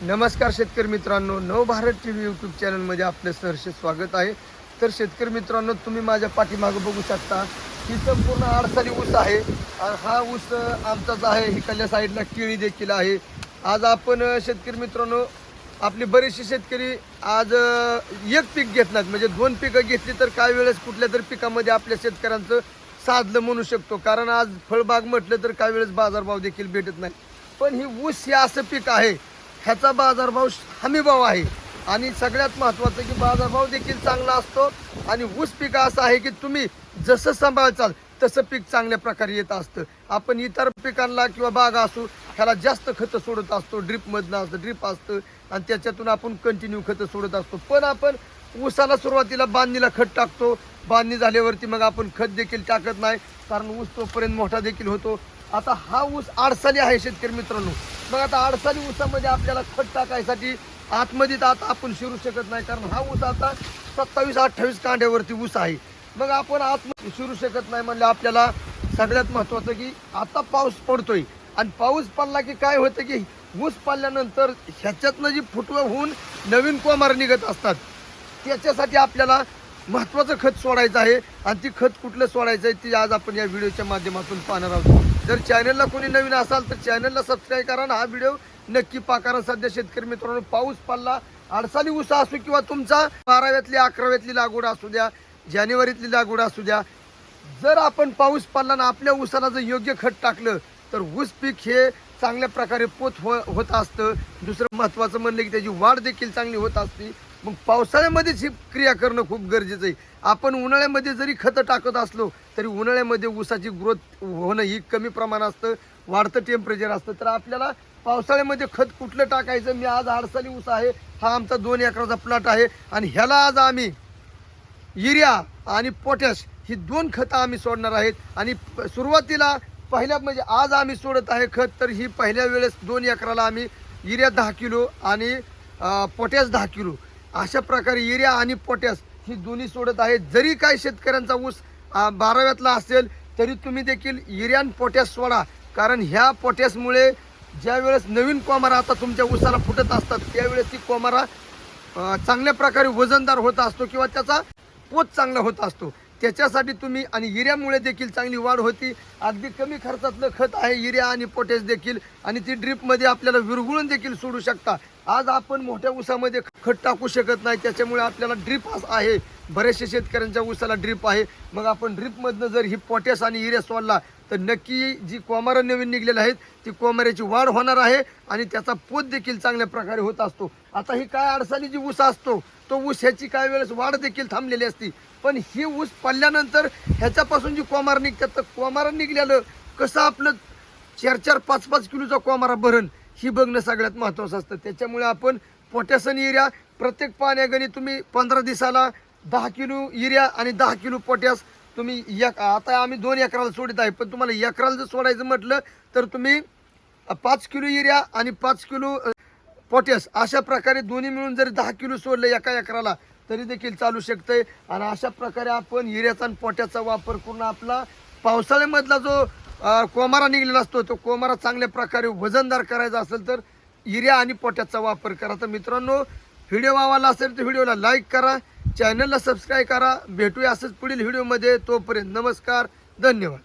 नमस्कार शेतकरी मित्रांनो नवभारत टी व्ही यूट्यूब चॅनलमध्ये आपलं सहर्ष स्वागत आहे. तर शेतकरी मित्रांनो तुम्ही माझ्या पाठीमागं बघू शकता ही संपूर्ण आडसाली ऊस आहे. हा ऊस आमचाच आहे. इकडल्या साईडला केळी देखील आहे. आज आपण शेतकरी मित्रांनो आपले बरेचसे शेतकरी आज एक पीक घेत नाहीत म्हणजे दोन पिकं घेतली तर काही वेळेस कुठल्या तरी पिकामध्ये आपल्या शेतकऱ्यांचं साधलं म्हणू शकतो. कारण आज फळबाग म्हटलं तर काही वेळेस बाजारभाव देखील भेटत नाही. पण ही ऊस हे असं पीक आहे ह्याचा बाजारभाव हमी भाव आहे. आणि सगळ्यात महत्त्वाचं की बाजारभाव देखील चांगला असतो. आणि ऊस पीक असं आहे की तुम्ही जसं सांभाळचाल तसं पीक चांगल्या प्रकारे येत असतं. आपण इतर पिकांना किंवा बागा असू ह्याला जास्त खतं सोडत असतो. ड्रीपमधनं असतं ड्रीप असतं. आणि त्याच्यातून आपण कंटिन्यू खतं सोडत असतो. पण आपण ऊसाला सुरुवातीला बांधणीला खत टाकतो. बांधणी झाल्यावरती मग आपण खत देखील टाकत नाही. कारण ऊस तोपर्यंत मोठा देखील होतो. आता हा ऊस आडसाली आहे शेतकरी मित्रांनो. मग आता आडसाली ऊसामध्ये आपल्याला खत टाकायसाठी आतमध्ये तर आता आपण शिरू शकत नाही कारण हा ऊस आता सत्तावीस अठ्ठावीस कांड्यावरती ऊस आहे. मग आपण आतमध्ये शिरू शकत नाही म्हणलं आपल्याला सगळ्यात महत्त्वाचं की आता पाऊस पडतोय. आणि पाऊस पडला की काय होतं की ऊस पडल्यानंतर ह्याच्यातनं जी फुटवं होऊन नवीन कोमार निघत असतात. त्याच्यासाठी आपल्याला महत्त्वाचं खत सोडायचं आहे. आणि ती खत कुठलं सोडायचं आहे ती आज आपण या व्हिडिओच्या माध्यमातून पाहणार आहोत. जर चॅनलला कोणी नवीन असाल तर चॅनलला सबस्क्राईब करा आणि हा व्हिडिओ नक्की पा कारण सध्या शेतकरी मित्रांनो पाऊस पडला. अडसाली ऊस असू किंवा तुमचा बाराव्यातली अकराव्यातली लागवड असू द्या जानेवारीतली लागवड असू द्या. जर आपण पाऊस पडला ना आपल्या ऊसाला जर योग्य खत टाकलं तर ऊस पीक हे चांगल्या प्रकारे पोत हो होत असतं. दुसरं महत्त्वाचं म्हणलं की त्याची वाढ देखील चांगली होत असते. मग पावसाळ्यामध्येच ही क्रिया करणं खूप गरजेचं आहे. आपण उन्हाळ्यामध्ये जरी खतं टाकत असलो तरी उन्हाळ्यामध्ये ऊसाची ग्रोथ होणं ही कमी प्रमाण असतं वाढतं टेम्परेचर असतं. तर आपल्याला पावसाळ्यामध्ये खत कुठलं टाकायचं? मी आज आडसाली ऊस आहे हा आमचा दोन एकराचा प्लॉट आहे आणि ह्याला आज आम्ही युरिया आणि पोटॅश ही दोन खतं आम्ही सोडणार आहेत. आणि प- सुरुवातीला पहिल्या म्हणजे आज आम्ही सोडत आहे खत तर ही पहिल्या वेळेस दोन एकराला आम्ही युरिया दहा किलो आणि पोटॅश दहा किलो. अशा प्रकारे युरिया आणि पोटॅश ही दोन्ही सोडत आहे. जरी काय शेतकऱ्यांचा ऊस बाराव्यातला असेल तरी तुम्ही देखील युरिया आणि पोटॅश सोडा. कारण ह्या पोटॅशमुळे ज्या वेळेस नवीन कोमारा आता तुमच्या ऊसाला फुटत असतात त्यावेळेस ती कोमारा चांगल्या प्रकारे वजनदार होत असतो किंवा त्याचा पोत चांगला होत असतो. त्याच्यासाठी तुम्ही आणि युरियामुळे देखील चांगली वाढ होती. अगदी कमी खर्चातलं खत आहे युरिया आणि पोटॅश देखील. आणि ती ड्रीपमध्ये आपल्याला विरघळून देखील सोडू शकता. आज आपण मोठ्या ऊसामध्ये खत टाकू शकत नाही त्याच्यामुळे आपल्याला ड्रीप आहे. बऱ्याचशा शेतकऱ्यांच्या ऊसाला ड्रीप आहे. मग आपण ड्रीपमधनं जर ही पोटॅश आणि युरिया सोडला तर नक्की जी कोमारं नवीन निघलेल्या आहेत ती कोमाऱ्याची वाढ होणार आहे आणि त्याचा पोत देखील चांगल्या प्रकारे होत असतो. आता ही काय अडचणी जी ऊस असतो तो ऊस ह्याची काही वेळेस वाढ देखील थांबलेली असती. पण ही ऊस पडल्यानंतर ह्याच्यापासून जी कोमार निघतात तर कोमारं निघलेलं कसं आपलं चार चार पाच पाच किलोचा कोमारा भरण ही बघणं सगळ्यात महत्त्वाचं असतं. त्याच्यामुळे आपण पोट्यासन युरिया प्रत्येक पाण्यागणी तुम्ही पंधरा दिवसाला दहा किलो युरिया आणि दहा किलो पोट्यास तुम्ही एक आता आम्ही दोन एकराला सोडित आहे पण तुम्हाला एकराला जर सोडायचं म्हटलं तर तुम्ही पाच किलो युरिया आणि पाच किलो पोट्यास अशा प्रकारे दोन्ही मिळून जरी दहा किलो सोडलं एका एकराला तरी देखील चालू शकतंय. आणि अशा प्रकारे आपण युरियाचा आणि पोट्याचा वापर करून आपला पावसाळ्यामधला जो कोमारा निघलेला असतो तो कोमारा चांगल्या प्रकारे वजनदार करायचा असेल तर युरिया आणि पोट्याचा वापर करा. तर मित्रांनो व्हिडिओ आवडला असेल तर व्हिडिओला लाईक करा चॅनलला सबस्क्राईब करा. भेटूया असंच पुढील व्हिडिओमध्ये. तोपर्यंत नमस्कार धन्यवाद.